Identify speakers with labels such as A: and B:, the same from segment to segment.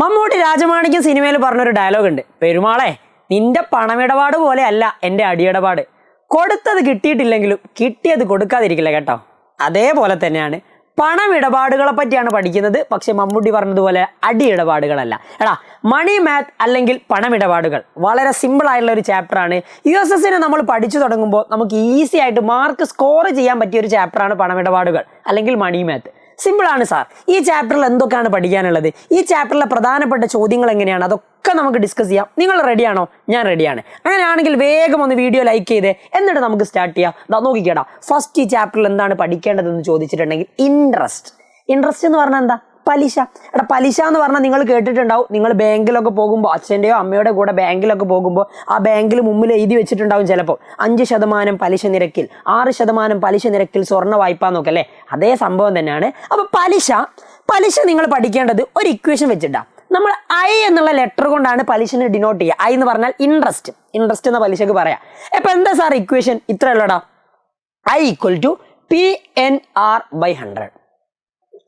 A: മമ്മൂട്ടി രാജമാണിക്യം സിനിമയിൽ പറഞ്ഞൊരു ഡയലോഗ് ഉണ്ട്. പെരുമാളെ നിന്റെ പണമിടപാട് പോലെ അല്ല എന്റെ അടിയിടപാട്. കൊടുത്തത് കിട്ടിയിട്ടില്ലെങ്കിലും കിട്ടിയത് കൊടുക്കാതിരിക്കില്ല കേട്ടോ. അതേപോലെ തന്നെയാണ് പണമിടപാടുകളെ പറ്റിയാണ് പഠിക്കുന്നത്. പക്ഷെ മമ്മൂട്ടി പറഞ്ഞതുപോലെ അടിയിടപാടുകളല്ല. എടാ മണി മാത്ത് അല്ലെങ്കിൽ പണമിടപാടുകൾ. വളരെ സിമ്പിൾ ആയിട്ടുള്ള ഒരു ചാപ്റ്ററാണ് യു എസ് എസിനെ നമ്മൾ പഠിച്ചു തുടങ്ങുമ്പോൾ നമുക്ക് ഈസി ആയിട്ട് മാർക്ക് സ്കോർ ചെയ്യാൻ പറ്റിയ ഒരു ചാപ്റ്ററാണ് പണമിടപാടുകൾ. അല്ലെങ്കിൽ മണി മാത്ത് സിമ്പിൾ ആണ് സാർ. ഈ ചാപ്റ്ററിൽ എന്തൊക്കെയാണ് പഠിക്കാനുള്ളത്? ഈ ചാപ്റ്ററിലെ പ്രധാനപ്പെട്ട ചോദ്യങ്ങൾ എങ്ങനെയാണ്? അതൊക്കെ നമുക്ക് ഡിസ്കസ് ചെയ്യാം. നിങ്ങൾ റെഡിയാണോ ഞാൻ റെഡിയാണ് അങ്ങനെയാണെങ്കിൽ വേഗം ഒന്ന് വീഡിയോ ലൈക്ക് ചെയ്ത്. എന്നിട്ട് നമുക്ക് സ്റ്റാർട്ട് ചെയ്യാം. ദാ നോക്കിക്കേടാ ഫസ്റ്റ് ഈ ചാപ്റ്ററിൽ എന്താണ് പഠിക്കേണ്ടതെന്ന് ചോദിച്ചിട്ടുണ്ടെങ്കിൽ ഇൻട്രസ്റ്റ് ഇൻട്രസ്റ്റ് എന്ന് പറഞ്ഞാൽ എന്താ? പലിശ. എടാ പലിശ എന്ന് പറഞ്ഞാൽ നിങ്ങൾ കേട്ടിട്ടുണ്ടാവും. നിങ്ങൾ ബാങ്കിലൊക്കെ പോകുമ്പോൾ അച്ഛന്റെയോ അമ്മയുടെ കൂടെ ബാങ്കിലൊക്കെ പോകുമ്പോൾ ആ ബാങ്കിൽ മുമ്പിൽ എഴുതി വെച്ചിട്ടുണ്ടാവും ചിലപ്പോൾ. അഞ്ച് ശതമാനം പലിശ നിരക്കിൽ ആറ് ശതമാനം പലിശ നിരക്കിൽ സ്വർണ വായ്പ നോക്കല്ലേ അതേ സംഭവം തന്നെയാണ്. അപ്പോൾ പലിശ പലിശ നിങ്ങൾ പഠിക്കേണ്ടത് ഒരു ഇക്വേഷൻ വെച്ചിട്ടാണ് നമ്മൾ ഐ എന്നുള്ള ലെറ്റർ കൊണ്ടാണ് പലിശനെ ഡിനോട്ട് ചെയ്യുക. ഐ എന്ന് പറഞ്ഞാൽ ഇൻട്രസ്റ്റ് ഇൻട്രസ്റ്റ് എന്ന പലിശക്ക് പറയാം. അപ്പോൾ എന്താ സാർ ഇക്വേഷൻ ഇത്ര ഉള്ളടാ. I equal to P N R by hundred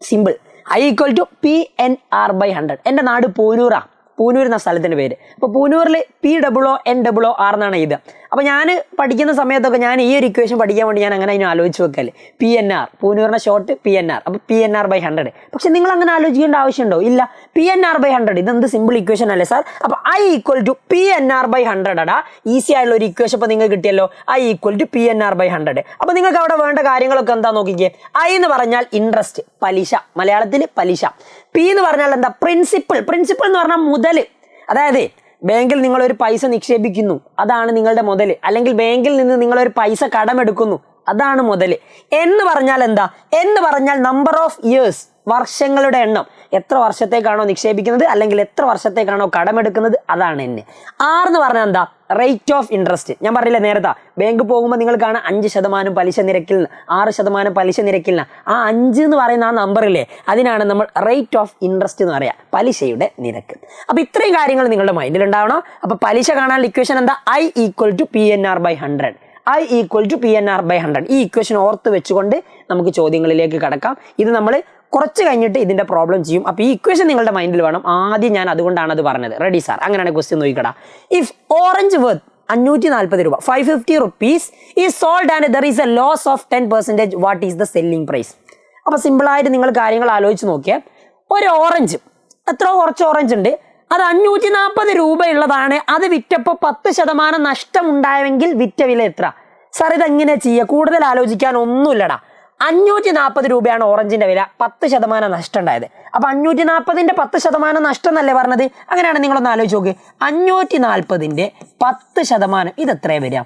A: simple I equal to P N R by hundred എന്റെ നാട് പൂനൂറാണ് പൂനൂർ എന്ന സ്ഥലത്തിന്റെ പേര്. അപ്പോൾ പൂനൂറിൽ P double O N double O R എന്നാണ് ഇത് അപ്പോൾ ഞാൻ പഠിക്കുന്ന സമയത്തൊക്കെ ഞാൻ ഈ ഒരു ഇക്വേഷൻ പഠിക്കാൻ വേണ്ടി ഞാൻ അങ്ങനെ അതിനെ ആലോചിച്ച് വെക്കൽ. പി എൻ ആർ പൂനൂറിന്റെ ഷോർട്ട് പി എൻ ആർ അപ്പോൾ P N R by hundred പക്ഷേ നിങ്ങൾ അങ്ങനെ ആലോചിക്കേണ്ട ആവശ്യമുണ്ടോ? ഇല്ല. P N R by hundred ഇതെന്ത് സിമ്പിൾ ഇക്വേഷൻ അല്ലേ സാർ അപ്പോൾ I equal to P N R by hundred അടാ. ഈസി ആയിട്ടുള്ള ഒരു ഇക്വേഷൻ ഇപ്പോൾ നിങ്ങൾക്ക് കിട്ടിയല്ലോ. I equal to P N R by hundred അപ്പോൾ നിങ്ങൾക്ക് അവിടെ വേണ്ട കാര്യങ്ങളൊക്കെ എന്താ നോക്കിക്കേ? ഐ എന്ന് പറഞ്ഞാൽ ഇൻട്രസ്റ്റ് പലിശ. മലയാളത്തിൽ പലിശ. പി എന്ന് പറഞ്ഞാൽ എന്താ? പ്രിൻസിപ്പിൾ പ്രിൻസിപ്പിൾ എന്ന് പറഞ്ഞാൽ മുതൽ അതായത് ബാങ്കിൽ നിങ്ങൾ ഒരു പൈസ നിക്ഷേപിക്കുന്നു. അതാണ് നിങ്ങളുടെ മുതൽ അല്ലെങ്കിൽ ബാങ്കിൽ നിന്ന് നിങ്ങൾ ഒരു പൈസ കടമെടുക്കുന്നു. അതാണ് മുതൽ എന്ന് പറഞ്ഞാൽ എന്താ? എന്ന് പറഞ്ഞാൽ നമ്പർ ഓഫ് ഇയേഴ്സ് വർഷങ്ങളുടെ എണ്ണം. എത്ര വർഷത്തേക്കാണോ നിക്ഷേപിക്കുന്നത്? അല്ലെങ്കിൽ എത്ര വർഷത്തേക്കാണോ കടമെടുക്കുന്നത്? അതാണ് എന്നെ ആർ എന്ന് പറഞ്ഞാൽ എന്താ? റേറ്റ് ഓഫ് ഇൻട്രസ്റ്റ് ഞാൻ പറഞ്ഞില്ല നേരത്തെ? ബാങ്ക് പോകുമ്പോൾ നിങ്ങൾ കാണാം അഞ്ച് ശതമാനം പലിശ നിരക്കിൽ ആറ് ശതമാനം പലിശ നിരക്കിൽ ആ അഞ്ച് എന്ന് പറയുന്ന ആ നമ്പറില്ലേ അതിനാണ് നമ്മൾ റേറ്റ് ഓഫ് ഇൻട്രസ്റ്റ് എന്ന് പറയുക പലിശയുടെ നിരക്ക്. അപ്പോൾ ഇത്രയും കാര്യങ്ങൾ നിങ്ങളുടെ മൈൻഡിൽ ഉണ്ടാവണം. അപ്പോൾ പലിശ കാണാൻ ഇക്വേഷൻ എന്താ? I equal to P N R by hundred I equal to P N R by hundred ഈ ഇക്വേഷൻ ഓർത്ത് വെച്ചുകൊണ്ട് നമുക്ക് ചോദ്യങ്ങളിലേക്ക് കടക്കാം. ഇത് നമ്മൾ കുറച്ച് കഴിഞ്ഞിട്ട് ഇതിന്റെ പ്രോബ്ലം ചെയ്യും. അപ്പോൾ ഈ ഇക്വേഷൻ നിങ്ങളുടെ മൈൻഡിൽ വേണം. ആദ്യം ഞാൻ അതുകൊണ്ടാണ് അത് പറഞ്ഞത്. റെഡി സാർ അങ്ങനെയാണ് ക്വസ്റ്റ്യൻ നോക്കിക്കടാ. ഇഫ് ഓറഞ്ച് വർത്ത് അഞ്ഞൂറ്റി നാൽപ്പത് രൂപ five fifty rupees is sold and there is a loss of ten percentage what is the selling price അപ്പോൾ സിമ്പിളായിട്ട് നിങ്ങൾ കാര്യങ്ങൾ ആലോചിച്ച് നോക്കിയാൽ ഒരു ഓറഞ്ച് എത്ര കുറച്ച് ഓറഞ്ച് ഉണ്ട്. അത് അഞ്ഞൂറ്റി നാൽപ്പത് രൂപയുള്ളതാണ്. അത് വിറ്റപ്പോൾ പത്ത് ശതമാനം നഷ്ടമുണ്ടായെങ്കിൽ വിറ്റ വില എത്ര? സാർ ഇതെങ്ങനെ ചെയ്യുക കൂടുതൽ ആലോചിക്കാൻ ഒന്നുമില്ലടാ. അഞ്ഞൂറ്റി നാൽപ്പത് രൂപയാണ് ഓറഞ്ചിന്റെ വില. പത്ത് ശതമാനം നഷ്ടം ഉണ്ടായത് അപ്പൊ അഞ്ഞൂറ്റി നാൽപ്പതിന്റെ പത്ത് ശതമാനം നഷ്ടം എന്നല്ലേ പറഞ്ഞത്? അങ്ങനെയാണ് നിങ്ങളൊന്ന് ആലോചിച്ച് നോക്ക്. അഞ്ഞൂറ്റി നാൽപ്പതിന്റെ പത്ത് ശതമാനം ഇത് എത്രയാണ് വരിക?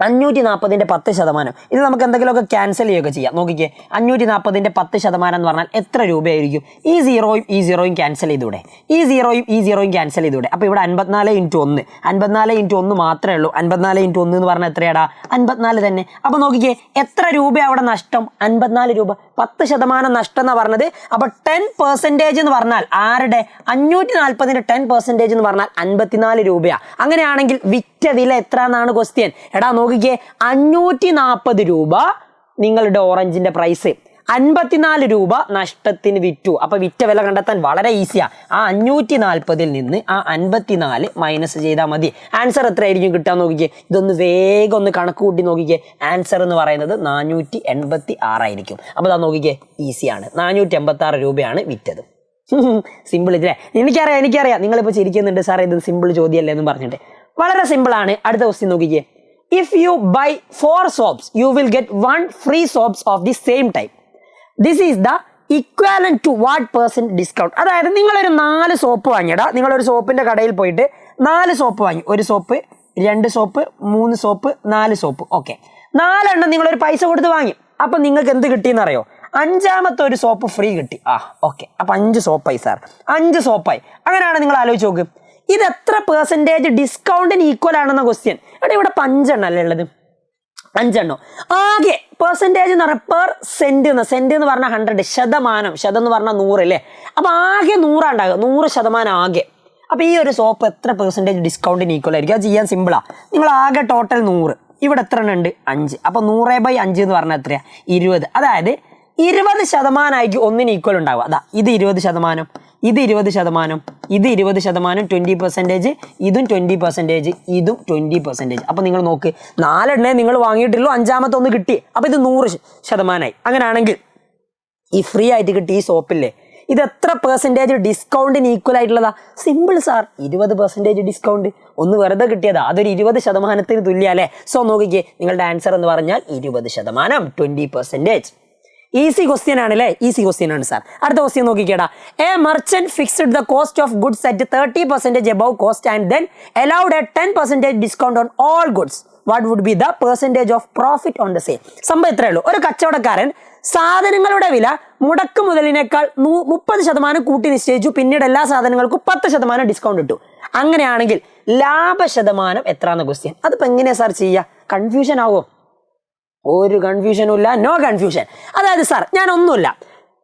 A: അഞ്ഞൂറ്റി നാൽപ്പതിന്റെ പത്ത് ശതമാനം. ഇത് നമുക്ക് എന്തെങ്കിലുമൊക്കെ ക്യാൻസൽ ചെയ്യുകയൊക്കെ ചെയ്യാം. നോക്കിക്കേ അഞ്ഞൂറ്റി നാൽപ്പതിന്റെ പത്ത് ശതമാനം എന്ന് പറഞ്ഞാൽ എത്ര രൂപയായിരിക്കും? ഈ സീറോയും ഈ സീറോയും ക്യാൻസൽ ചെയ്തൂടെ? ഈ സീറോയും ഈ സീറോയും ക്യാൻസൽ ചെയ്തൂടെ? അപ്പോൾ ഇവിടെ അൻപത്തിനാല് ഇന്റു ഒന്ന്. അൻപത്തിനാല് ഇന്റു ഒന്ന് മാത്രമേ ഉള്ളൂ. അൻപത്തിനാല് ഇന്റു ഒന്ന് എന്ന് പറഞ്ഞാൽ എത്രയാടാ? അൻപത്തിനാല് തന്നെ. അപ്പോൾ നോക്കിക്കേ എത്ര രൂപ അവിടെ നഷ്ടം? അൻപത്തിനാല് രൂപ. പത്ത് ശതമാനം നഷ്ടം എന്ന് പറഞ്ഞത്? അപ്പോൾ ടെൻ പെർസെന്റേജ് എന്ന് പറഞ്ഞാൽ ആരുടെ? അഞ്ഞൂറ്റി നാൽപ്പതിന്റെ ടെൻ പെർസെന്റേജ് എന്ന് പറഞ്ഞാൽ അൻപത്തിനാല് രൂപയാണ് അങ്ങനെയാണെങ്കിൽ വിറ്റ വില എത്ര എന്നാണ് ക്വസ്റ്റ്യൻ എടാ നോക്കിക്കേ അഞ്ഞൂറ്റി നാൽപ്പത് രൂപ നിങ്ങളുടെ ഓറഞ്ചിന്റെ പ്രൈസ് അൻപത്തിനാല് രൂപ നഷ്ടത്തിന് വിറ്റു. അപ്പൊ വിറ്റ വില കണ്ടെത്താൻ വളരെ ഈസിയാ ആ. അഞ്ഞൂറ്റി നാൽപ്പതിൽ നിന്ന് ആ അൻപത്തിനാല് മൈനസ് ചെയ്താൽ മതി. ആൻസർ എത്രയായിരിക്കും കിട്ടാൻ നോക്കിക്കേ? ഇതൊന്ന് വേഗം ഒന്ന് കണക്ക് കൂട്ടി നോക്കിക്കേ. ആൻസർ എന്ന് പറയുന്നത് നാനൂറ്റി എൺപത്തി ആറായിരിക്കും അപ്പോൾ അതാ നോക്കിക്കേ ഈസിയാണ് നാനൂറ്റി എൺപത്തി ആറ് രൂപയാണ് വിറ്റത്. സിമ്പിൾ ഇല്ലേ എനിക്കറിയാം എനിക്കറിയാം. നിങ്ങളിപ്പോൾ ചിരിക്കുന്നുണ്ട് സാറേ ഇത് സിമ്പിൾ ചോദ്യമല്ലേ? എന്ന് പറഞ്ഞിട്ട്. വളരെ സിമ്പിളാണ് അടുത്ത ക്വസ്റ്റ്യൻ നോക്കിക്കേ. If you buy four soaps, you will get one free soaps of the same type. This is the equivalent to what percent discount അതായത് നിങ്ങളൊരു നാല് സോപ്പ് വാങ്ങിയടാ. നിങ്ങളൊരു സോപ്പിന്റെ കടയിൽ പോയിട്ട് നാല് സോപ്പ് വാങ്ങി. ഒരു സോപ്പ് രണ്ട് സോപ്പ് മൂന്ന് സോപ്പ് നാല് സോപ്പ് ഓക്കെ നാലെണ്ണം നിങ്ങളൊരു പൈസ കൊടുത്ത് വാങ്ങി. അപ്പം നിങ്ങൾക്ക് എന്ത് കിട്ടിയെന്നറിയോ? അഞ്ചാമത്തെ ഒരു സോപ്പ് ഫ്രീ കിട്ടി. ആ ഓക്കെ അപ്പം അഞ്ച് സോപ്പായി സാർ അഞ്ച് സോപ്പായി അങ്ങനെയാണ് നിങ്ങൾ ആലോചിച്ച് നോക്ക്. ഇത് എത്ര പെർസെന്റേജ് ഡിസ്കൗണ്ടിന് ഈക്വൽ ആണെന്ന ക്വസ്റ്റ്യൻ എടാ ഇവിടെ പഞ്ചെണ്ണം അല്ലേ ഉള്ളത്? അഞ്ചെണ്ണം. ആകെ പെർസെന്റേജ് എന്ന് പറഞ്ഞാൽ പെർ സെന്റ് എന്ന്. സെന്റ് എന്ന് പറഞ്ഞാൽ ഹൺഡ്രഡ് ശതമാനം. ശതം എന്ന് പറഞ്ഞാൽ നൂറ് അല്ലേ? അപ്പോൾ ആകെ നൂറാണ്ടാകുക നൂറ് ശതമാനം ആകെ. അപ്പോൾ ഈ ഒരു സോപ്പ് എത്ര പെർസെന്റേജ് ഡിസ്കൗണ്ടിന് ഈക്വൽ ആയിരിക്കും? അത് ചെയ്യാൻ സിമ്പിളാണ് നിങ്ങൾ ആകെ ടോട്ടൽ നൂറ്. ഇവിടെ എത്ര എണ്ണം ഉണ്ട്? അഞ്ച്. അപ്പോൾ നൂറ് ബൈ അഞ്ച് എന്ന് പറഞ്ഞാൽ എത്രയാണ് ഇരുപത്. അതായത് ഇരുപത് ശതമാനമായിരിക്കും ഒന്നിന് ഈക്വൽ ഉണ്ടാവുക. അതാ ഇത് ഇരുപത് ശതമാനം. ഇത് ഇരുപത് ശതമാനം. ഇത് ഇരുപത് ശതമാനം ട്വന്റി പെർസെന്റേജ് ഇതും ട്വന്റി പെർസെന്റേജ് ഇതും ട്വന്റി പെർസെന്റേജ് അപ്പോൾ നിങ്ങൾ നോക്ക് നാലെണ്ണേ നിങ്ങൾ വാങ്ങിയിട്ടുള്ളൂ അഞ്ചാമത്തെ ഒന്ന് കിട്ടി. അപ്പോൾ ഇത് നൂറ് ശതമാനമായി അങ്ങനെയാണെങ്കിൽ ഈ ഫ്രീ ആയിട്ട് കിട്ടി ഈ സോപ്പില്ലേ ഇത് എത്ര പെർസെന്റേജ് ഡിസ്കൗണ്ടിന് ഈക്വൽ ആയിട്ടുള്ളതാ? സിമ്പിൾ സാർ ഇരുപത് പെർസെന്റേജ് ഡിസ്കൗണ്ട് ഒന്ന് വെറുതെ കിട്ടിയതാ അതൊരു ഇരുപത് ശതമാനത്തിന് തുല്യ അല്ലേ സോ നോക്കിക്കേ നിങ്ങളുടെ ആൻസർ എന്ന് പറഞ്ഞാൽ ഇരുപത് ശതമാനം ട്വന്റി പെർസെന്റേജ് ഈസി ക്വസ്റ്റ്യൻ ആണ് അല്ലേ ഈസി ക്വസ്റ്റ്യൻ ആണ് സാർ അടുത്ത question നോക്കിക്കേടാ. A merchant fixed the cost of goods at thirty percentage above cost and then allowed a ten percentage discount on all goods what would be the percentage of profit on the same സംഭവം ഇത്രയേ ഉള്ളൂ. ഒരു കച്ചവടക്കാരൻ സാധനങ്ങളുടെ വില മുടക്ക് മുതലിനേക്കാൾ നൂ- മുപ്പത് ശതമാനം കൂട്ടി നിശ്ചയിച്ചു. പിന്നീട് എല്ലാ സാധനങ്ങൾക്കും പത്ത് ശതമാനം ഡിസ്കൗണ്ട് ഇട്ടു. അങ്ങനെയാണെങ്കിൽ ലാഭശതമാനം ശതമാനം എത്രാന്ന് ക്വസ്റ്റ്യൻ അതിപ്പോൾ എങ്ങനെയാണ് സാർ ചെയ്യുക കൺഫ്യൂഷൻ ആവോ? ഒരു കൺഫ്യൂഷനും ഇല്ല നോ കൺഫ്യൂഷൻ അതായത് സാർ ഞാൻ ഒന്നുമില്ല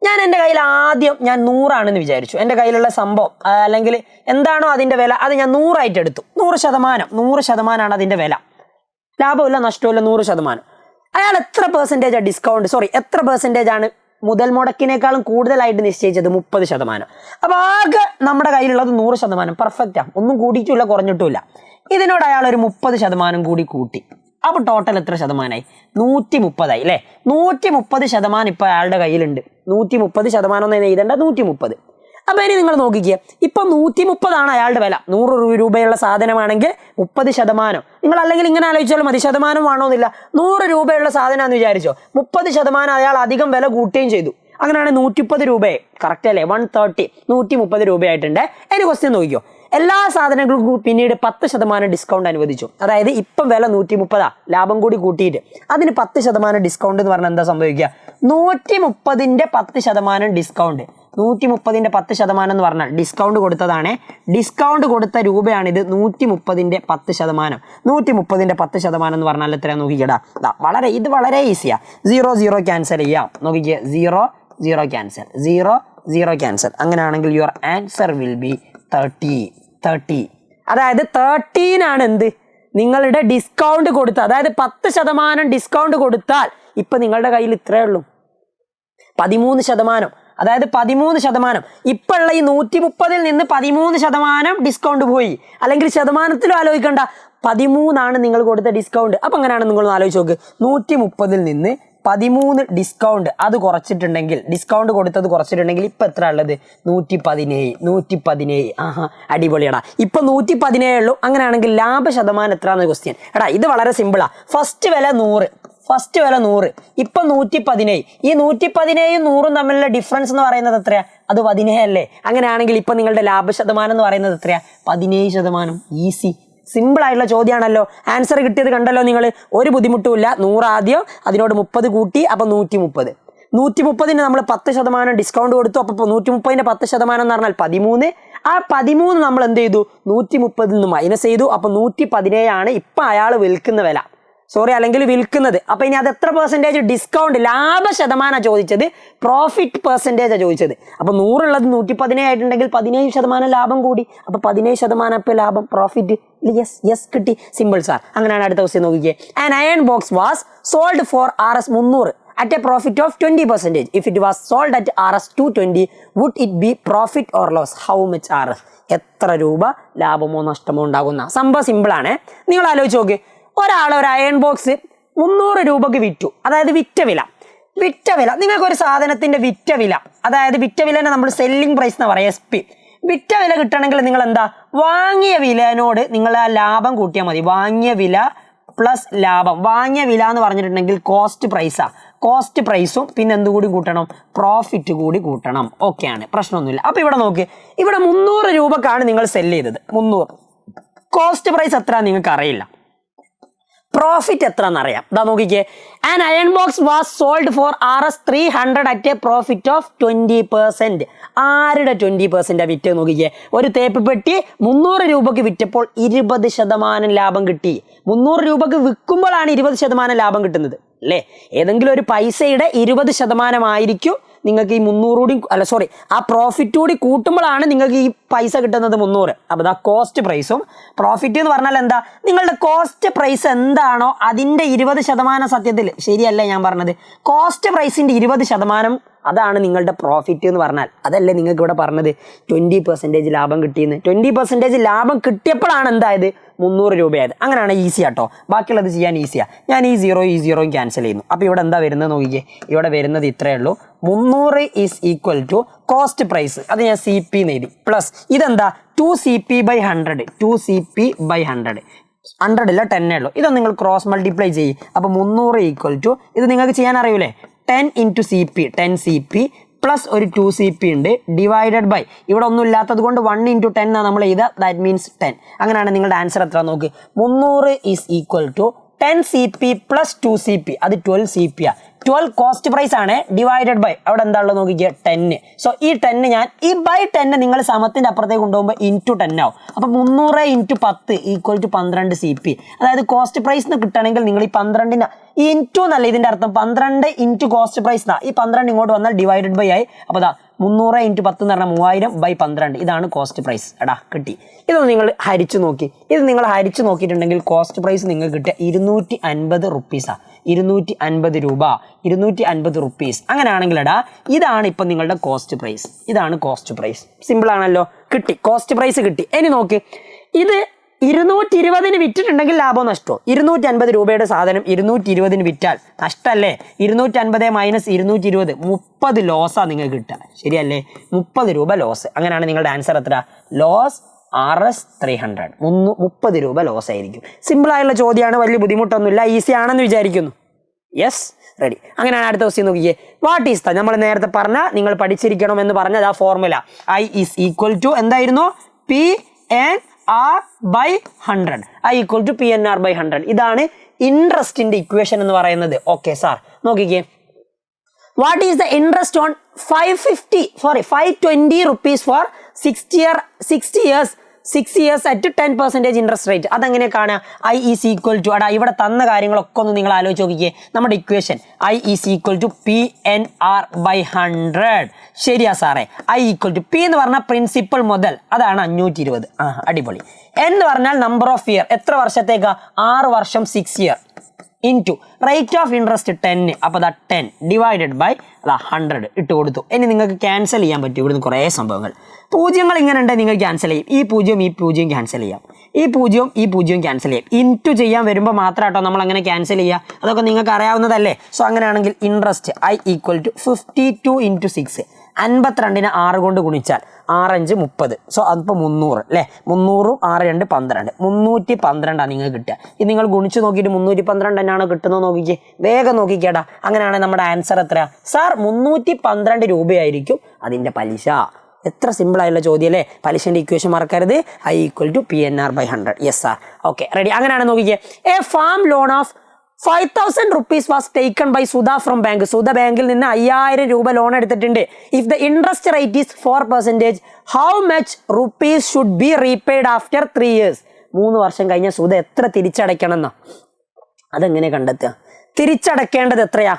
A: ഞാൻ എന്റെ കയ്യിൽ ആദ്യം ഞാൻ നൂറാണെന്ന് വിചാരിച്ചു. എന്റെ കയ്യിലുള്ള സംഭവം അല്ലെങ്കിൽ എന്താണോ അതിന്റെ വില അത് ഞാൻ നൂറായിട്ട് എടുത്തു. നൂറ് ശതമാനം നൂറ് ശതമാനമാണ് അതിന്റെ വില. ലാഭമില്ല നഷ്ടമില്ല നൂറ് ശതമാനം. അയാൾ എത്ര പെർസെന്റേജാണ് ഡിസ്കൗണ്ട് സോറി എത്ര പെർസെന്റേജാണ് മുതൽ മുടക്കിനേക്കാളും കൂടുതലായിട്ട് നിശ്ചയിച്ചത്? മുപ്പത് ശതമാനം. അപ്പോൾ ആകെ നമ്മുടെ കയ്യിലുള്ളത് നൂറ് ശതമാനം. പെർഫെക്റ്റാണ് ഒന്നും കൂടിയിട്ടില്ല കുറഞ്ഞിട്ടുമില്ല. ഇതിനോട് അയാൾ ഒരു മുപ്പത് ശതമാനം കൂടി കൂട്ടി. അപ്പോൾ ടോട്ടൽ എത്ര ശതമാനമായി നൂറ്റി മുപ്പതായി അല്ലേ? നൂറ്റി മുപ്പത് ശതമാനം ഇപ്പോൾ അയാളുടെ കയ്യിലുണ്ട്. നൂറ്റി മുപ്പത് ശതമാനം എന്ന് എഴുതേണ്ട നൂറ്റി മുപ്പത് അപ്പൊ ഇനി നിങ്ങൾ നോക്കിക്കുക ഇപ്പൊ നൂറ്റി മുപ്പതാണ് അയാളുടെ വില. നൂറ് രൂപയുള്ള സാധനമാണെങ്കിൽ മുപ്പത് ശതമാനം. നിങ്ങൾ അല്ലെങ്കിൽ ഇങ്ങനെ ആലോചിച്ചാലും മതി ശതമാനം വേണമെന്നില്ല നൂറ് രൂപയുള്ള സാധനമാണെന്ന് വിചാരിച്ചോ. മുപ്പത് ശതമാനം അയാൾ അധികം വില കൂട്ടുകയും ചെയ്തു. അങ്ങനെയാണ് നൂറ്റിപ്പത് രൂപയെ കറക്റ്റ് അല്ലേ? വൺ തേർട്ടി നൂറ്റി മുപ്പത് രൂപയായിട്ടുണ്ട്. ഇനി ക്വസ്റ്റ്യൻ നോക്കിക്കോ. എല്ലാ സാധനങ്ങൾക്കും പിന്നീട് പത്ത് ശതമാനം ഡിസ്കൗണ്ട് അനുവദിച്ചു. അതായത് ഇപ്പം വില നൂറ്റി മുപ്പതാ ലാഭം കൂടി കൂട്ടിയിട്ട്. അതിന് പത്ത് ശതമാനം ഡിസ്കൗണ്ട് എന്ന് പറഞ്ഞാൽ എന്താ സംഭവിക്കുക? നൂറ്റി മുപ്പതിന്റെ പത്ത് ശതമാനം ഡിസ്കൗണ്ട് നൂറ്റി മുപ്പതിന്റെ പത്ത് ശതമാനം എന്ന് പറഞ്ഞാൽ ഡിസ്കൗണ്ട് കൊടുത്തതാണ്. ഡിസ്കൗണ്ട് കൊടുത്ത രൂപയാണിത് നൂറ്റി മുപ്പതിന്റെ പത്ത് ശതമാനം. നൂറ്റി മുപ്പതിന്റെ പത്ത് ശതമാനം എന്ന് പറഞ്ഞാൽ എത്രയാണ് നോക്കിക്കടാ? വളരെ ഇത് വളരെ ഈസിയാ സീറോ സീറോ ക്യാൻസൽ ചെയ്യാം. നോക്കിക്കുക zero zero cancel zero zero cancel അങ്ങനെയാണെങ്കിൽ your answer will be thirty thirty അതായത് തേർട്ടീൻ ആണ് എന്ത്? നിങ്ങളുടെ ഡിസ്കൗണ്ട് കൊടുത്ത അതായത് പത്ത് ശതമാനം ഡിസ്കൗണ്ട് കൊടുത്താൽ ഇപ്പൊ നിങ്ങളുടെ കയ്യിൽ ഇത്രയേ ഉള്ളൂ. പതിമൂന്ന് ശതമാനം. അതായത് പതിമൂന്ന് ശതമാനം. ഇപ്പോഴുള്ള ഈ നൂറ്റി മുപ്പതിൽ നിന്ന് പതിമൂന്ന് ശതമാനം ഡിസ്കൗണ്ട് പോയി. അല്ലെങ്കിൽ ശതമാനത്തിലും ആലോചിക്കണ്ട. പതിമൂന്നാണ് നിങ്ങൾ കൊടുത്ത ഡിസ്കൗണ്ട് അപ്പം അങ്ങനെയാണ് നിങ്ങൾ ഒന്ന് ആലോചിച്ച് നോക്ക്. നൂറ്റി മുപ്പതിൽ നിന്ന് പതിമൂന്ന് ഡിസ്കൗണ്ട് അത് കുറച്ചിട്ടുണ്ടെങ്കിൽ ഡിസ്കൗണ്ട് കൊടുത്തത് കുറച്ചിട്ടുണ്ടെങ്കിൽ ഇപ്പം എത്ര ഉള്ളത്? നൂറ്റി പതിനേഴ് നൂറ്റി പതിനേഴ് ആഹാ അടിപൊളിയടാ. ഇപ്പം നൂറ്റി പതിനേഴ് ഉള്ളൂ. അങ്ങനെയാണെങ്കിൽ ലാഭ ശതമാനം എത്രയാണെന്ന് ക്വസ്റ്റ്യൻ എടാ ഇത് വളരെ സിമ്പിളാണ് ഫസ്റ്റ് വില നൂറ്. ഫസ്റ്റ് വില നൂറ്. ഇപ്പൊ നൂറ്റി പതിനേഴ് ഈ നൂറ്റി പതിനേഴും നൂറും തമ്മിലുള്ള ഡിഫറൻസ് എന്ന് പറയുന്നത് എത്രയാ? അത് പതിനേഴ് അല്ലേ അങ്ങനെയാണെങ്കിൽ ഇപ്പൊ നിങ്ങളുടെ ലാഭ ശതമാനം എന്ന് പറയുന്നത് എത്രയാ? പതിനേഴ് ശതമാനം. ഈസി സിമ്പിൾ ആയിട്ടുള്ള ചോദ്യമാണല്ലോ ആൻസർ കിട്ടിയത് കണ്ടല്ലോ നിങ്ങൾ ഒരു ബുദ്ധിമുട്ടുമില്ല. നൂറാദ്യം അതിനോട് മുപ്പത് കൂട്ടി അപ്പം നൂറ്റി മുപ്പത് നൂറ്റി മുപ്പതിന് നമ്മൾ പത്ത് ശതമാനം ഡിസ്കൗണ്ട് കൊടുത്തു. അപ്പോൾ നൂറ്റി മുപ്പതിന്റെ പത്ത് ശതമാനം എന്ന് പറഞ്ഞാൽ പതിമൂന്ന്. ആ പതിമൂന്ന് നമ്മൾ എന്ത് ചെയ്തു? നൂറ്റി മുപ്പതിൽ നിന്ന് മൈനസ് ചെയ്തു. അപ്പോൾ നൂറ്റി പതിനേഴാണ് ഇപ്പം അയാൾ വിൽക്കുന്ന വില. സോറി അല്ലെങ്കിൽ വിൽക്കുന്നത്. അപ്പൊ ഇനി അത് എത്ര പെർസെന്റേജ് ഡിസ്കൗണ്ട് ലാഭ ശതമാനം ചോദിച്ചത്. പ്രോഫിറ്റ് പെർസെന്റേജാണ് ചോദിച്ചത്. അപ്പൊ നൂറുള്ളത് നൂറ്റി പതിനേഴ് ആയിട്ടുണ്ടെങ്കിൽ പതിനേഴ് ശതമാനം ലാഭം കൂടി. അപ്പൊ പതിനേഴ് ശതമാനം ഇപ്പൊ ലാഭം പ്രോഫിറ്റ് യെസ് യെസ് കിട്ടി. സിമ്പിൾ സാർ അങ്ങനെയാണ് അടുത്ത ക്വസ്റ്റ്യൻ നോക്കിയേ an iron box was sold for R S മുന്നൂറ്. At a profit of twenty percentage if it was sold at R S two twenty would it be profit or loss how much R S എത്ര രൂപ ലാഭമോ നഷ്ടമോ ഉണ്ടാകുന്ന? സംഭവം സിമ്പിളാണ് നിങ്ങൾ ആലോചിച്ച് നോക്ക്. ഒരാൾ ഒരു അയൺ ബോക്സ് മുന്നൂറ് രൂപക്ക് വിറ്റു. അതായത് വിറ്റ വില. വിറ്റ വില. നിങ്ങൾക്ക് ഒരു സാധനത്തിന്റെ വിറ്റ വില. അതായത് വിറ്റ വിലനെ നമ്മൾ സെല്ലിംഗ് പ്രൈസ് എന്ന് പറയാം എസ് പി വിറ്റ വില കിട്ടണമെങ്കിൽ നിങ്ങൾ എന്താ വാങ്ങിയ വിലനോട് നിങ്ങൾ ആ ലാഭം കൂട്ടിയാൽ മതി. വാങ്ങിയ വില പ്ലസ് ലാഭം. വാങ്ങിയ വില എന്ന് പറഞ്ഞിട്ടുണ്ടെങ്കിൽ കോസ്റ്റ് പ്രൈസാ കോസ്റ്റ് പ്രൈസും പിന്നെ എന്തുകൂടി കൂട്ടണം? പ്രോഫിറ്റ് കൂടി കൂട്ടണം. ഓക്കെയാണ് പ്രശ്നമൊന്നുമില്ല. അപ്പൊ ഇവിടെ നോക്ക്. ഇവിടെ മുന്നൂറ് രൂപക്കാണ് നിങ്ങൾ സെല്ല് ചെയ്തത്. മുന്നൂറ്. കോസ്റ്റ് പ്രൈസ് എത്ര നിങ്ങൾക്ക് അറിയില്ല പ്രോഫിറ്റ് എത്ര എന്നറിയാം ഇതാ നോക്കിക്കേ. An iron box was sold for R S three hundred at a profit of twenty percent ആരുടെ ട്വന്റി പെർസെന്റ് വിറ്റ് നോക്കിക്കേ? ഒരു തേപ്പ് പെട്ടി മുന്നൂറ് രൂപക്ക് വിറ്റപ്പോൾ ഇരുപത് ശതമാനം ലാഭം കിട്ടി. മുന്നൂറ് രൂപക്ക് വിൽക്കുമ്പോഴാണ് ഇരുപത് ശതമാനം ലാഭം കിട്ടുന്നത്. അല്ലേ? ഏതെങ്കിലും ഒരു പൈസയുടെ ഇരുപത് ശതമാനമായിരിക്കും നിങ്ങൾക്ക് ഈ മുന്നൂറ് കൂടി അല്ല സോറി ആ പ്രോഫിറ്റ് കൂടി കൂട്ടുമ്പോഴാണ് നിങ്ങൾക്ക് ഈ പൈസ കിട്ടുന്നത് മുന്നൂറ്. അപ്പോൾ ആ കോസ്റ്റ് പ്രൈസും പ്രോഫിറ്റ് എന്ന് പറഞ്ഞാൽ എന്താ? നിങ്ങളുടെ കോസ്റ്റ് പ്രൈസ് എന്താണോ അതിന്റെ ഇരുപത് ശതമാനം സത്യത്തിൽ. ശരിയല്ല ഞാൻ പറഞ്ഞത്. കോസ്റ്റ് പ്രൈസിന്റെ ഇരുപത് ശതമാനം അതാണ് നിങ്ങളുടെ പ്രോഫിറ്റ് എന്ന് പറഞ്ഞാൽ. അതല്ലേ നിങ്ങൾക്ക് ഇവിടെ പറഞ്ഞത്? ട്വന്റി പെർസെന്റേജ് ലാഭം കിട്ടിയെന്ന്. ട്വന്റി പെർസെന്റേജ് ലാഭം കിട്ടിയപ്പോഴാണ് എന്തായത്? മുന്നൂറ് രൂപയായത്. അങ്ങനെയാണ് ഈസി ആട്ടോ. ബാക്കിയുള്ളത് ചെയ്യാൻ ഈസിയാണ് ഞാൻ ഈ സീറോ ഈ സീറോയും ക്യാൻസൽ ചെയ്യുന്നു. അപ്പോൾ ഇവിടെ എന്താ വരുന്നത് നോക്കിക്കേ. ഇവിടെ വരുന്നത് ഇത്രയേ ഉള്ളൂ. മുന്നൂറ് is equal to cost price അത് ഞാൻ സി പി നേടി പ്ലസ് ഇതെന്താ? Two C P by hundred two C P by hundred ഇല്ല ടെന്നേ ഉള്ളൂ. ഇതൊന്നും നിങ്ങൾ ക്രോസ് മൾട്ടിപ്ലൈ ചെയ്യും. അപ്പോൾ മുന്നൂറ് ഈക്വൽ ടു ഇത് നിങ്ങൾക്ക് ചെയ്യാൻ അറിയൂലേ? Ten into C P ten C P plus ഒരു ടു സി പി ഉണ്ട്. Divided by. ഇവിടെ ഒന്നും ഇല്ലാത്തത് കൊണ്ട് വൺ ഇന്റു ടെൻ എന്നാണ് നമ്മൾ ചെയ്ത ദാറ്റ് മീൻസ് ടെൻ അങ്ങനെയാണ് നിങ്ങളുടെ ആൻസർ എത്ര നോക്ക്. മുന്നൂറ് is equal to ten C P plus two C P അത് ട്വൽവ് സി പി ആ. ട്വൽവ് കോസ്റ്റ് പ്രൈസ് ആണ് ഡിവൈഡഡ് ബൈ അവിടെ എന്താ ഉള്ളത് നോക്കിക്കുക ടെന്ന് സോ ഈ ടെന്ന് ഞാൻ ഈ ബൈ ടെന്ന് നിങ്ങൾ സമത്തിന്റെ അപ്പുറത്തേക്ക് കൊണ്ടുപോകുമ്പോൾ ഇന്റു ടെൻ ആവും. അപ്പോൾ മുന്നൂറ് ഇന്റു പത്ത് ഈക്വൽ ടു പന്ത്രണ്ട് സി പി അതായത് കോസ്റ്റ് പ്രൈസ് എന്ന് കിട്ടണമെങ്കിൽ നിങ്ങൾ ഈ പന്ത്രണ്ടിന് ഈ ഇന്റു എന്നല്ല ഇതിന്റെ അർത്ഥം പന്ത്രണ്ട് ഇന്റു കോസ്റ്റ് പ്രൈസ് എന്നാ ഈ പന്ത്രണ്ട് ഇങ്ങോട്ട് വന്നാൽ ഡിവൈഡഡ് ബൈ ആയി. അപ്പോൾ അതാ മുന്നൂറ് ഇന്റു പത്ത് എന്ന് പറഞ്ഞാൽ മൂവായിരം ബൈ പന്ത്രണ്ട്. ഇതാണ് കോസ്റ്റ് പ്രൈസ്. എടാ കിട്ടി. ഇതൊന്ന് നിങ്ങൾ ഹരിച്ചു നോക്കി. ഇത് നിങ്ങൾ ഹരിച്ചു നോക്കിയിട്ടുണ്ടെങ്കിൽ കോസ്റ്റ് പ്രൈസ് നിങ്ങൾക്ക് കിട്ടുക ഇരുന്നൂറ്റി അൻപത് റുപ്പീസാണ് ഇരുന്നൂറ്റി അൻപത് രൂപ ഇരുന്നൂറ്റി അൻപത് റുപ്പീസ് അങ്ങനെയാണെങ്കിൽ എടാ ഇതാണ് ഇപ്പം നിങ്ങളുടെ കോസ്റ്റ് പ്രൈസ് ഇതാണ് കോസ്റ്റ് പ്രൈസ് സിമ്പിൾ ആണല്ലോ. കിട്ടി. കോസ്റ്റ് പ്രൈസ് കിട്ടി. ഇനി നോക്ക്. ഇത് ഇരുന്നൂറ്റി ഇരുപതിന് വിറ്റിട്ടുണ്ടെങ്കിൽ ലാഭം നഷ്ടമോ? ഇരുന്നൂറ്റി അൻപത് രൂപയുടെ സാധനം ഇരുന്നൂറ്റി ഇരുപതിന് വിറ്റാൽ നഷ്ടമല്ലേ ഇരുന്നൂറ്റി അൻപത് മൈനസ് ഇരുന്നൂറ്റി ഇരുപത് മുപ്പത് ലോസാണ് നിങ്ങൾക്ക് കിട്ടുക. ശരിയല്ലേ? മുപ്പത് രൂപ ലോസ് അങ്ങനെയാണ് നിങ്ങളുടെ ആൻസർ എത്ര loss R S three hundred മുന്നു മുപ്പത് രൂപ ലോസ് ആയിരിക്കും. സിമ്പിളായുള്ള ചോദ്യമാണ് വലിയ ബുദ്ധിമുട്ടൊന്നുമില്ല. ഈസി ആണെന്ന് വിചാരിക്കുന്നു. യെസ് റെഡി അങ്ങനെയാണ് അടുത്ത ക്വസ്റ്റ്യൻ നോക്കിയേ വാട്ട് ഈസ് ദ നമ്മൾ നേരത്തെ പറഞ്ഞ നിങ്ങൾ പഠിച്ചിരിക്കണം എന്ന് പറഞ്ഞത് ആ formula I is equal to എന്തായിരുന്നു? P N R by hundred I equal to P N R by hundred ഇതാണ് ഇൻട്രസ്റ്റിന്റെ ഇക്വേഷൻ എന്ന് പറയുന്നത്. ഓക്കെ സാർ നോക്കിക്കേ. What is the interest on five fifty sorry five twenty rupees for sixty year sixty years six years at ten percentage interest rate അതെങ്ങനെ കാണുക? I is equal to അടാ ഇവിടെ തന്ന കാര്യങ്ങളൊക്കെ ഒന്ന് നിങ്ങൾ ആലോചിച്ച് നോക്കിക്കേ. നമ്മുടെ equation I is equal to P N R by hundred ശരിയാ സാറേ. ഐ ഈക്വൽ ടു പി എന്ന് പറഞ്ഞാൽ പ്രിൻസിപ്പൽ മുതൽ അതാണ് അഞ്ഞൂറ്റി ഇരുപത് ആ അടിപൊളി എന്ന് പറഞ്ഞാൽ നമ്പർ ഓഫ് ഇയർ എത്ര വർഷത്തേക്കാണ് ആറ് വർഷം six year into rate of interest ten അപ്പോൾ അതാ ടെൻ ഡിവൈഡഡ് ബൈ അതാ ഹൺഡ്രഡ് ഇട്ട് കൊടുത്തു. ഇനി നിങ്ങൾക്ക് ക്യാൻസൽ ചെയ്യാൻ പറ്റും. ഇവിടുന്ന് കുറേ സംഭവങ്ങൾ. പൂജ്യങ്ങൾ ഇങ്ങനെ ഉണ്ടെങ്കിൽ നിങ്ങൾ ക്യാൻസൽ ചെയ്യും. ഈ പൂജ്യം ഈ പൂജ്യം ക്യാൻസൽ ചെയ്യാം. ഈ പൂജ്യവും ഈ പൂജ്യവും ക്യാൻസൽ ചെയ്യാം. ഇന്റു ചെയ്യാൻ വരുമ്പോൾ മാത്രം കേട്ടോ നമ്മൾ അങ്ങനെ ക്യാൻസൽ ചെയ്യുക അതൊക്കെ നിങ്ങൾക്ക് അറിയാവുന്നതല്ലേ? സോ അങ്ങനെയാണെങ്കിൽ interest I equal to fifty two into six അൻപത്തിരണ്ടിനെ ആറ് കൊണ്ട് ഗുണിച്ചാൽ ആറഞ്ച് മുപ്പത്. സോ അതിപ്പോൾ മുന്നൂറ് അല്ലേ? മുന്നൂറും ആറ് രണ്ട് പന്ത്രണ്ട്. മുന്നൂറ്റി പന്ത്രണ്ടാണ് നിങ്ങൾക്ക് കിട്ടുക. ഇത് നിങ്ങൾ ഗുണിച്ച് നോക്കിയിട്ട് മുന്നൂറ്റി പന്ത്രണ്ട് തന്നെയാണോ കിട്ടുന്നത് നോക്കിക്കേ. വേഗം നോക്കിക്കേടാ. അങ്ങനെയാണെങ്കിൽ നമ്മുടെ ആൻസർ എത്രയാ? സാർ മുന്നൂറ്റി പന്ത്രണ്ട് രൂപയായിരിക്കും അതിന്റെ പലിശ. എത്ര സിമ്പിൾ ആയുള്ള ചോദ്യം അല്ലേ? പലിശന്റെ ഇക്വേഷൻ മറക്കരുത്. I equal to P N R by hundred yes sir okay ready അങ്ങനെയാണ് നോക്കിക്കേ. A farm loan of five thousand rupees was taken by Sudha from bank Sudha ബാങ്കിൽ നിന്ന് അയ്യായിരം രൂപ ലോൺ എടുത്തിട്ടുണ്ട്. If the interest rate is four percentage how much rupees should be repaid after three years മൂന്ന് വർഷം കഴിഞ്ഞാൽ സുധ എത്ര തിരിച്ചടയ്ക്കണം എന്നാ അതെങ്ങനെ കണ്ടെത്തുക? തിരിച്ചടക്കേണ്ടത് എത്രയാ?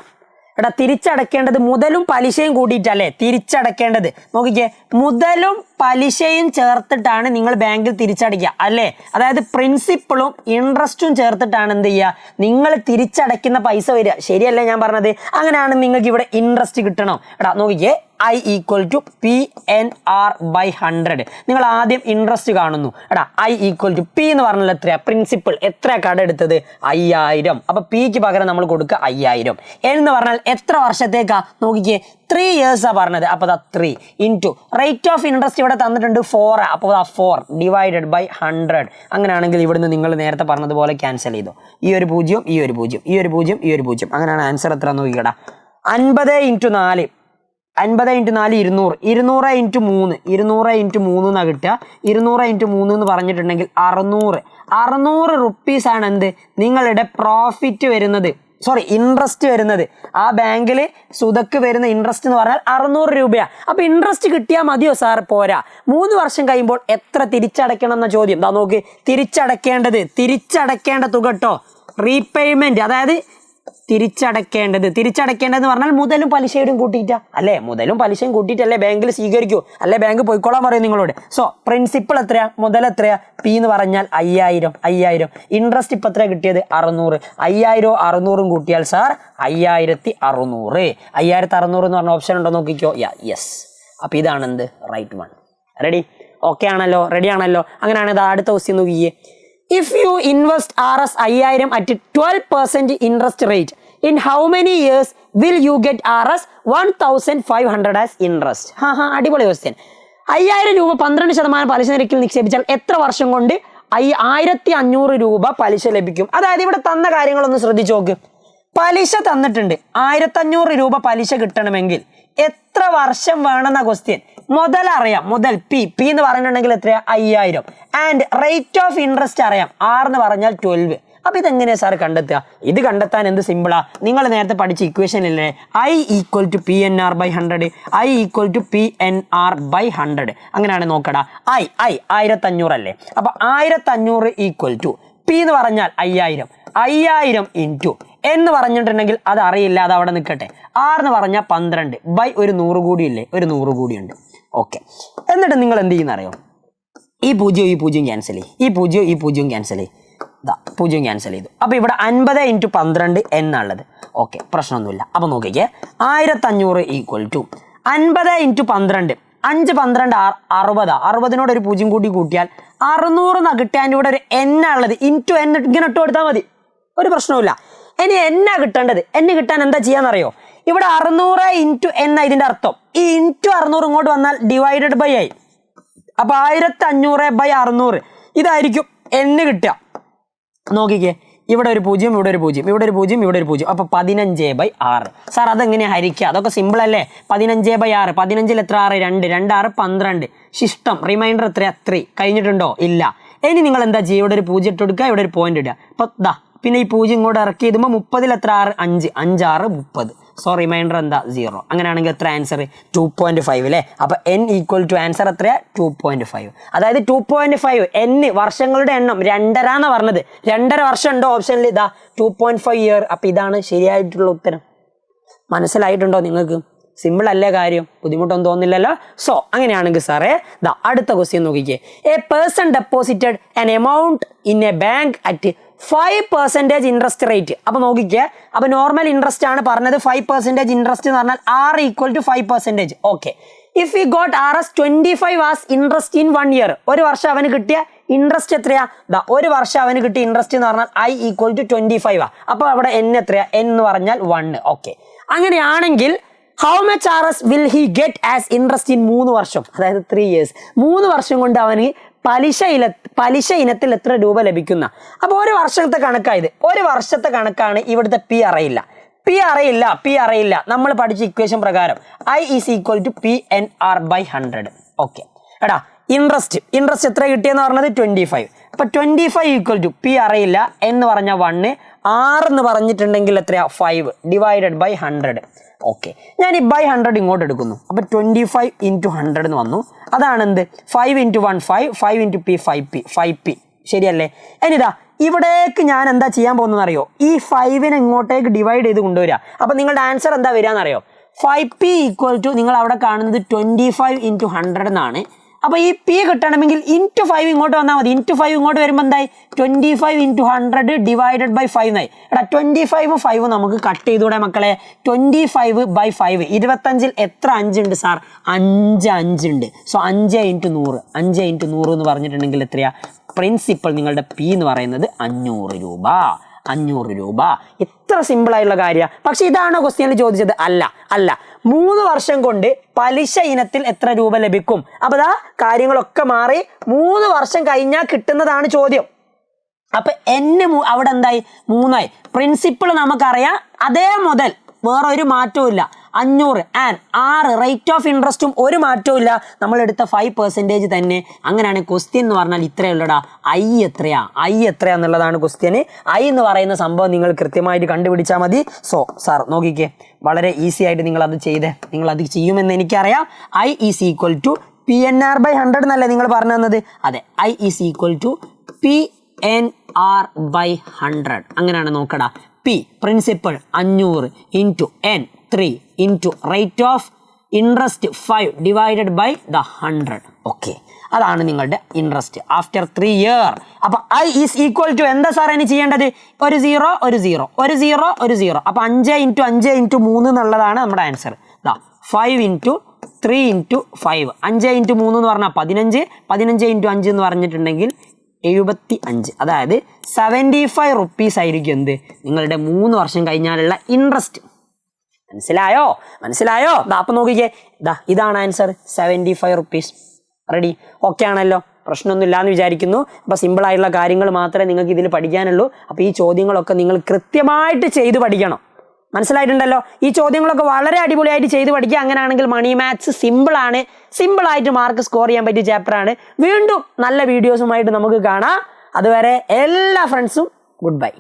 A: എടാ തിരിച്ചടക്കേണ്ടത് മുതലും പലിശയും കൂടിയിട്ടല്ലേ? തിരിച്ചടക്കേണ്ടത്. നോക്കിക്കേ മുതലും പലിശയും ചേർത്തിട്ടാണ് നിങ്ങൾ ബാങ്കിൽ തിരിച്ചടയ്ക്കുക അല്ലേ? അതായത് പ്രിൻസിപ്പിളും ഇൻട്രസ്റ്റും ചേർത്തിട്ടാണ് എന്ത് ചെയ്യുക? നിങ്ങൾ തിരിച്ചടയ്ക്കുന്ന പൈസ വരിക. ശരിയല്ലേ ഞാൻ പറഞ്ഞത്? അങ്ങനെയാണ് നിങ്ങൾക്ക് ഇവിടെ ഇൻട്രസ്റ്റ് കിട്ടണം. എടാ നോക്കിക്കേ I equal to P N R by hundred നിങ്ങൾ ആദ്യം ഇൻട്രസ്റ്റ് കാണുന്നു. എടാ ഐ ഈക്വൽ ടു പി എന്ന് പറഞ്ഞാൽ എത്രയാ? പ്രിൻസിപ്പിൾ എത്ര കട എടുത്തത്? അയ്യായിരം. അപ്പൊ പിക്ക് പകരം നമ്മൾ കൊടുക്കുക അയ്യായിരം. എന്ന് പറഞ്ഞാൽ എത്ര വർഷത്തേക്കാ? നോക്കിക്കേ ത്രീ ഇയേഴ്സാ പറഞ്ഞത്. അപ്പോൾ ദാ three into rate of interest ഇവിടെ തന്നിട്ടുണ്ട് ഫോർ അപ്പോൾ ദാ ഫോർ ഡിവൈഡഡ് ബൈ ഹൺഡ്രഡ് അങ്ങനെയാണെങ്കിൽ ഇവിടുന്ന് നിങ്ങൾ നേരത്തെ പറഞ്ഞതുപോലെ ക്യാൻസൽ ചെയ്തു. ഈ ഒരു പൂജ്യം ഈ ഒരു പൂജ്യം ഈ ഒരു പൂജ്യം ഈ ഒരു പൂജ്യം. അങ്ങനെയാണ് ആൻസർ എത്ര നോക്കിക്കടാ. അൻപത് ഇന്റു നാല്. അൻപത് ഇന്റു നാല് ഇരുന്നൂറ്. ഇരുന്നൂറ് ഇന്റു മൂന്ന്. ഇരുന്നൂറ് ഇന്റു മൂന്ന് എന്നാണ് കിട്ടുക. ഇരുന്നൂറ് ഇന്റു മൂന്ന് എന്ന് പറഞ്ഞിട്ടുണ്ടെങ്കിൽ അറുന്നൂറ്. അറുന്നൂറ് റുപ്പീസാണ് എന്ത്? നിങ്ങളുടെ പ്രോഫിറ്റ് വരുന്നത്. സോറി ഇൻട്രസ്റ്റ് വരുന്നത്. ആ ബാങ്കിൽ സുതക്ക് വരുന്ന ഇൻട്രസ്റ്റ് എന്ന് പറഞ്ഞാൽ അറുന്നൂറ് രൂപയാണ് അപ്പോൾ ഇൻട്രസ്റ്റ് കിട്ടിയാൽ മതിയോ സാർ പോരാ. മൂന്ന് വർഷം കഴിയുമ്പോൾ എത്ര തിരിച്ചടയ്ക്കണം എന്ന ചോദ്യം. ദാ നോക്ക്. തിരിച്ചടയ്ക്കേണ്ടത്. തിരിച്ചടയ്ക്കേണ്ട തുക കേട്ടോ റീപേയ്മെന്റ് അതായത് തിരിച്ചടക്കേണ്ടത്. തിരിച്ചടക്കേണ്ടതെന്ന് പറഞ്ഞാൽ മുതലും പലിശയോടും കൂട്ടിയിട്ടാ. അല്ലേ? മുതലും പലിശയും കൂട്ടിയിട്ടല്ലേ ബാങ്കിൽ സ്വീകരിക്കൂ. അല്ലേ? ബാങ്ക് പോയിക്കോളാൻ പറയും നിങ്ങളോട്. സോ പ്രിൻസിപ്പൾ എത്രയാ? മുതൽ എത്രയാ? പി എന്ന് പറഞ്ഞാൽ അയ്യായിരം. അയ്യായിരം. ഇൻട്രസ്റ്റ് ഇപ്പം എത്രയാ കിട്ടിയത്? അറുന്നൂറ്. അയ്യായിരവും അറുന്നൂറും കൂട്ടിയാൽ സാർ അയ്യായിരത്തി അറുന്നൂറ്. അയ്യായിരത്തി അറുന്നൂറ് എന്ന് പറഞ്ഞ ഓപ്ഷൻ ഉണ്ടോ നോക്കിക്കോ. യാ യെസ് അപ്പോൾ ഇതാണ് എന്ത്? റൈറ്റ് വൺ റെഡി ഓക്കെ ആണല്ലോ? റെഡി ആണല്ലോ? അങ്ങനെയാണ് ഇത് അടുത്ത ക്വസ്റ്റ്യൻ നോക്കിയേ if you invest R S അയ്യായിരം at twelve percent interest rate in how many years will you get R S one thousand five hundred as interest ഹാ ഹാ അടിപൊളി ക്വസ്റ്റ്യൻ അയ്യായിരം രൂപ പന്ത്രണ്ട് ശതമാനം പലിശ നിരക്കിൽ നിക്ഷേപിച്ചാൽ എത്ര വർഷം കൊണ്ട് അയ്യ ആയിരത്തി അഞ്ഞൂറ് രൂപ പലിശ ലഭിക്കും? അതായത് ഇവിടെ തന്ന കാര്യങ്ങളൊന്ന് ശ്രദ്ധിച്ചു നോക്ക്. പലിശ തന്നിട്ടുണ്ട്. ആയിരത്തഞ്ഞൂറ് രൂപ പലിശ കിട്ടണമെങ്കിൽ എത്ര വർഷം വേണമെന്ന ക്വസ്റ്റ്യൻ മുതൽ അറിയാം മുതൽ പി. പി എന്ന് പറഞ്ഞിട്ടുണ്ടെങ്കിൽ എത്രയാ? അയ്യായിരം. ആൻഡ് റേറ്റ് ഓഫ് ഇൻട്രസ്റ്റ് അറിയാം. ആർ എന്ന് പറഞ്ഞാൽ ട്വൽവ് അപ്പൊ ഇതെങ്ങനെയാണ് സാർ കണ്ടെത്തുക? ഇത് കണ്ടെത്താൻ എന്ത് സിമ്പിളാ നിങ്ങൾ നേരത്തെ പഠിച്ച ഇക്വേഷൻ ഇല്ലേ? I equal to P N R by hundred I equal to P N R by hundred അങ്ങനെയാണ് നോക്കടാ. ഐ ഐ ആയിരത്തഞ്ഞൂറ് അല്ലേ? അപ്പൊ ആയിരത്തഞ്ഞൂറ് ഈക്വൽ ടു പി എന്ന് പറഞ്ഞാൽ അയ്യായിരം. അയ്യായിരം ഇന്റു എന്ന് പറഞ്ഞിട്ടുണ്ടെങ്കിൽ അത് അറിയില്ല അത് അവിടെ നിൽക്കട്ടെ. ആർ എന്ന് പറഞ്ഞാൽ പന്ത്രണ്ട്. ബൈ ഒരു നൂറ് കൂടിയില്ലേ ഒരു നൂറ് കൂടിയുണ്ട് ഓക്കെ എന്നിട്ട് നിങ്ങൾ എന്ത് ചെയ്യുന്ന അറിയോ? ഈ പൂജ്യം ഈ പൂജ്യം ക്യാൻസൽ ചെയ്യും. ഈ പൂജ്യം ഈ പൂജ്യം ക്യാൻസൽ ചെയ്യും. ഇതാ പൂജ്യം ക്യാൻസൽ ചെയ്തു. അപ്പോൾ ഇവിടെ അൻപത് ഇന്റു പന്ത്രണ്ട് എന്നുള്ളത് ഓക്കെ പ്രശ്നമൊന്നുമില്ല. അപ്പോൾ നോക്കിക്കേ. ആയിരത്തഞ്ഞൂറ് ഈക്വൽ ടു അൻപത് ഇന്റു പന്ത്രണ്ട്. അഞ്ച് പന്ത്രണ്ട് ആ അറുപതാ. അറുപതിനോട് ഒരു പൂജ്യം കൂടി കൂട്ടിയാൽ അറുന്നൂറ് എന്നാ കിട്ടിയാൽ ഇവിടെ ഒരു എന്നുള്ളത് ഇന്റു എന്ന് ഇങ്ങനെ ഇട്ട് കൊടുത്താൽ മതി. ഒരു പ്രശ്നവുമില്ല. ഇനി എന്നാ കിട്ടേണ്ടത്. എന്നെ കിട്ടാൻ എന്താ ചെയ്യാന്നറിയോ? ഇവിടെ അറുന്നൂറ് ഇന്റു എന്ന ഇതിന്റെ അർത്ഥം. ഈ ഇന്റു അറുന്നൂറ് ഇങ്ങോട്ട് വന്നാൽ ഡിവൈഡഡ് ബൈ ആയി അപ്പൊ ആയിരത്തി അഞ്ഞൂറ് ബൈ അറുന്നൂറ് ഇതായിരിക്കും എന്ന് കിട്ടുക. നോക്കിക്കേ. ഇവിടെ ഒരു പൂജ്യം ഇവിടെ ഒരു പൂജ്യം ഇവിടെ ഒരു പൂജ്യം ഇവിടെ ഒരു പൂജ്യം. അപ്പൊ പതിനഞ്ച് ബൈ ആറ്. സാർ അതെങ്ങനെ ഹരിക്കുക? അതൊക്കെ സിമ്പിൾ അല്ലേ? പതിനഞ്ച് ബൈ ആറ്. പതിനഞ്ചിൽ എത്ര ആറ്? രണ്ട്. രണ്ട് ആറ് പന്ത്രണ്ട്. ശിഷ്ടം. റിമൈൻഡർ എത്ര ത്രീ കഴിഞ്ഞിട്ടുണ്ടോ? ഇല്ല. ഇനി നിങ്ങൾ എന്താ ചെയ്യുക? ഇവിടെ ഒരു പൂജ്യം ഇട്ട് കൊടുക്കുക. ഇവിടെ ഒരു പോയിന്റ് ഇടുക. അപ്പൊ ദാ പിന്നെ ഈ പൂജ്യം ഇങ്ങോട്ട് ഇറക്കി ഇതുമ്പോൾ മുപ്പതിൽ എത്ര ആറ്? അഞ്ച്. അഞ്ചാറ് മുപ്പത്. സോ റിമൈൻഡർ എന്താ? സീറോ അങ്ങനെയാണെങ്കിൽ എത്ര ആൻസർ ടു പോയിന്റ് ഫൈവ് അല്ലേ അപ്പൊ എൻ ഈക്വൽ ടു ആൻസർ എത്രയാ? ടു പോയിന്റ് ഫൈവ് അതായത് ടു പോയിന്റ് ഫൈവ് എൻ വർഷങ്ങളുടെ എണ്ണം രണ്ടര എന്ന് പറഞ്ഞത്. രണ്ടര വർഷം ഉണ്ടോ ഓപ്ഷനിൽ ഇതാ ടു പോയിന്റ് ഫൈവ് ഇയർ അപ്പൊ ഇതാണ് ശരിയായിട്ടുള്ള ഉത്തരം. മനസ്സിലായിട്ടുണ്ടോ നിങ്ങൾക്ക്? സിമ്പിൾ അല്ലേ കാര്യം? ബുദ്ധിമുട്ടൊന്നും തോന്നില്ലല്ലോ? സോ അങ്ങനെയാണെങ്കിൽ സാറേ ദാ അടുത്ത ക്വസ്റ്റ്യൻ നോക്കിക്കേ. A person deposited an amount in a bank at five percentage interest rate അപ്പോൾ നോക്കിക്കേ. അപ്പോൾ നോർമൽ ഇൻട്രസ്റ്റ് ആണ് പറഞ്ഞത്. ഫൈവ് പെർസെന്റേജ് ഇൻട്രസ്റ്റ് എന്ന് പറഞ്ഞാൽ R equal to five percentage okay if you got R S twenty five as interest in one year ഒരു വർഷം അവന് കിട്ടിയ ഇൻട്രസ്റ്റ് എത്രയാ? ദാ ഒരു വർഷം അവന് കിട്ടിയ ഇൻട്രസ്റ്റ് എന്ന് പറഞ്ഞാൽ I equal to twenty five ആ. അപ്പോൾ അവിടെ എൻ എത്രയാ? എൻ എന്ന് പറഞ്ഞാൽ വൺ ഓക്കെ അങ്ങനെയാണെങ്കിൽ how much R S will he get as interest in മൂന്ന് വർഷം? അതായത് ത്രീ ഇയേഴ്സ് മൂന്ന് വർഷം കൊണ്ട് അവന് പലിശ ഇല പലിശ ഇനത്തിൽ എത്ര രൂപ ലഭിക്കുന്ന? അപ്പോൾ ഒരു വർഷത്തെ കണക്കായത്. ഒരു വർഷത്തെ കണക്കാണ് ഇവിടുത്തെ പി അറിയില്ല. പി അറിയില്ല പി അറിയില്ല. നമ്മൾ പഠിച്ച ഇക്വേഷൻ പ്രകാരം I is equal to P N R by hundred okay എടാ ഇൻട്രസ്റ്റ് ഇൻട്രസ്റ്റ് എത്ര കിട്ടിയെന്ന് പറഞ്ഞത് ട്വന്റി ഫൈവ് അപ്പോൾ twenty five equal to P അറിയില്ല എന്ന് പറഞ്ഞ വണ്ണ് ആറ് എന്ന് പറഞ്ഞിട്ടുണ്ടെങ്കിൽ എത്രയാ? Five divided by hundred okay ഞാൻ ഈ ബൈ ഹൺഡ്രഡ് ഇങ്ങോട്ട് എടുക്കുന്നു. അപ്പോൾ ട്വന്റി ഫൈവ് ഇന്റു ഹൺഡ്രഡ് എന്ന് വന്നു. അതാണ് എന്ത് five into one five five into P five P five P ശരിയല്ലേ? ഇനിതാ ഇവിടേക്ക് ഞാൻ എന്താ ചെയ്യാൻ പോകുന്നത് അറിയോ ഈ ഫൈവിനെ ഇങ്ങോട്ടേക്ക് ഡിവൈഡ് ചെയ്ത് കൊണ്ടുവരിക. അപ്പോൾ നിങ്ങളുടെ ആൻസർ എന്താ വരിക എന്നറിയോ ഫൈവ് പി ഈക്വൽ ടു നിങ്ങൾ അവിടെ കാണുന്നത് ട്വന്റി ഫൈവ് ഇന്റു ഹൺഡ്രഡ് എന്നാണ് അപ്പോൾ ഈ പി കിട്ടണമെങ്കിൽ ഇന്റു ഫൈവ് ഇങ്ങോട്ട് വന്നാൽ മതി. ഇന്റു ഫൈവ് ഇങ്ങോട്ട് വരുമ്പോൾ എന്തായി? Twenty five into hundred divided by five എന്നായി എടാ ട്വന്റി ഫൈവ് ഫൈവ് നമുക്ക് കട്ട് ചെയ്തൂടെ മക്കളെ? ട്വന്റി ഫൈവ് ബൈ ഫൈവ് ഇരുപത്തഞ്ചിൽ എത്ര അഞ്ചുണ്ട് സാർ? അഞ്ച് അഞ്ചുണ്ട്. സോ അഞ്ച് ഇന്റു നൂറ്. അഞ്ച് ഇന്റു നൂറ് എന്ന് പറഞ്ഞിട്ടുണ്ടെങ്കിൽ എത്രയാ? പ്രിൻസിപ്പൽ നിങ്ങളുടെ പി എന്ന് പറയുന്നത് അഞ്ഞൂറ് രൂപ. അഞ്ഞൂറ് രൂപ. ഇത്ര സിമ്പിൾ ആയിട്ടുള്ള കാര്യമാണ് പക്ഷെ ഇതാണോ ക്വസ്റ്റ്യനിൽ ചോദിച്ചത്? അല്ല അല്ല. മൂന്ന് വർഷം കൊണ്ട് പലിശ ഇനത്തിൽ എത്ര രൂപ ലഭിക്കും? അപ്പൊ ഇതാ കാര്യങ്ങളൊക്കെ മാറി മൂന്ന് വർഷം കഴിഞ്ഞാൽ കിട്ടുന്നതാണ് ചോദ്യം. അപ്പൊ എന്നെ അവിടെ എന്തായി? മൂന്നായി. പ്രിൻസിപ്പിൾ നമുക്കറിയാം. അതേ മുതൽ. വേറൊരു മാറ്റവും ഇല്ല. അഞ്ഞൂറ്. ആൻഡ് ആറ് റേറ്റ് ഓഫ് ഇൻട്രസ്റ്റും ഒരു മാറ്റവും ഇല്ല. നമ്മൾ എടുത്ത ഫൈവ് പെർസെന്റേജ് തന്നെ. അങ്ങനെയാണ് ക്വസ്റ്റ്യൻ എന്ന് പറഞ്ഞാൽ ഇത്രയുള്ളടാ ഐ എത്രയാ? ഐ എത്രയാ എന്നുള്ളതാണ് ക്വസ്റ്റ്യന് ഐ എന്ന് പറയുന്ന സംഭവം നിങ്ങൾ കൃത്യമായിട്ട് കണ്ടുപിടിച്ചാൽ മതി. സോ സാർ നോക്കിക്കേ. വളരെ ഈസി ആയിട്ട് നിങ്ങൾ അത് ചെയ്തേ. നിങ്ങൾ അത് ചെയ്യുമെന്ന് എനിക്കറിയാം. I is equal to P N R by hundred എന്നല്ലേ നിങ്ങൾ പറഞ്ഞു തന്നത്? അതെ. I is equal to P N R by hundred അങ്ങനെയാണ് നോക്കടാ. പി പ്രിൻസിപ്പൾ അഞ്ഞൂറ് into N three into rate of interest five divided by the hundred okay അതാണ് നിങ്ങളുടെ ഇൻട്രസ്റ്റ് ആഫ്റ്റർ ത്രീ ഇയർ അപ്പൊ ഐ ഈസ് ഈക്വൽ ടു എന്താ sir ഇനി ചെയ്യേണ്ടത്? ഒരു സീറോ ഒരു സീറോ ഒരു സീറോ ഒരു സീറോ അപ്പൊ അഞ്ച് ഇന്റു അഞ്ച് ഇന്റു മൂന്ന് എന്നുള്ളതാണ് നമ്മുടെ ആൻസർ ദാ five into three into five അഞ്ച് ഇന്റു മൂന്ന് എന്ന് പറഞ്ഞാൽ പതിനഞ്ച്. പതിനഞ്ച് ഇന്റു അഞ്ച് എന്ന് പറഞ്ഞിട്ടുണ്ടെങ്കിൽ എഴുപത്തി അഞ്ച് അതായത് സെവന്റി ഫൈവ് റുപ്പീസ് ആയിരിക്കും എന്ത്? നിങ്ങളുടെ മൂന്ന് വർഷം കഴിഞ്ഞാലുള്ള ഇൻട്രസ്റ്റ് മനസ്സിലായോ? മനസ്സിലായോ? ദാ അപ്പം നോക്കിക്കേ. ദാ ഇതാണ് answer seventy five rupees ready okay ആണല്ലോ. പ്രശ്നമൊന്നുമില്ല എന്ന് വിചാരിക്കുന്നു. അപ്പോൾ സിമ്പിൾ ആയിട്ടുള്ള കാര്യങ്ങൾ മാത്രമേ നിങ്ങൾക്ക് ഇതിൽ പഠിക്കാനുള്ളൂ. അപ്പോൾ ഈ ചോദ്യങ്ങളൊക്കെ നിങ്ങൾ കൃത്യമായിട്ട് ചെയ്ത് പഠിക്കണം. മനസ്സിലായിട്ടുണ്ടല്ലോ? ഈ ചോദ്യങ്ങളൊക്കെ വളരെ അടിപൊളിയായിട്ട് ചെയ്ത് പഠിക്കുക. അങ്ങനെയാണെങ്കിൽ മണി മാത്സ് സിമ്പിളാണ് സിമ്പിളായിട്ട് മാർക്ക് സ്കോർ ചെയ്യാൻ പറ്റിയ ചാപ്റ്ററാണ് വീണ്ടും നല്ല വീഡിയോസുമായിട്ട് നമുക്ക് കാണാം. അതുവരെ എല്ലാ ഫ്രണ്ട്സും ഗുഡ് ബൈ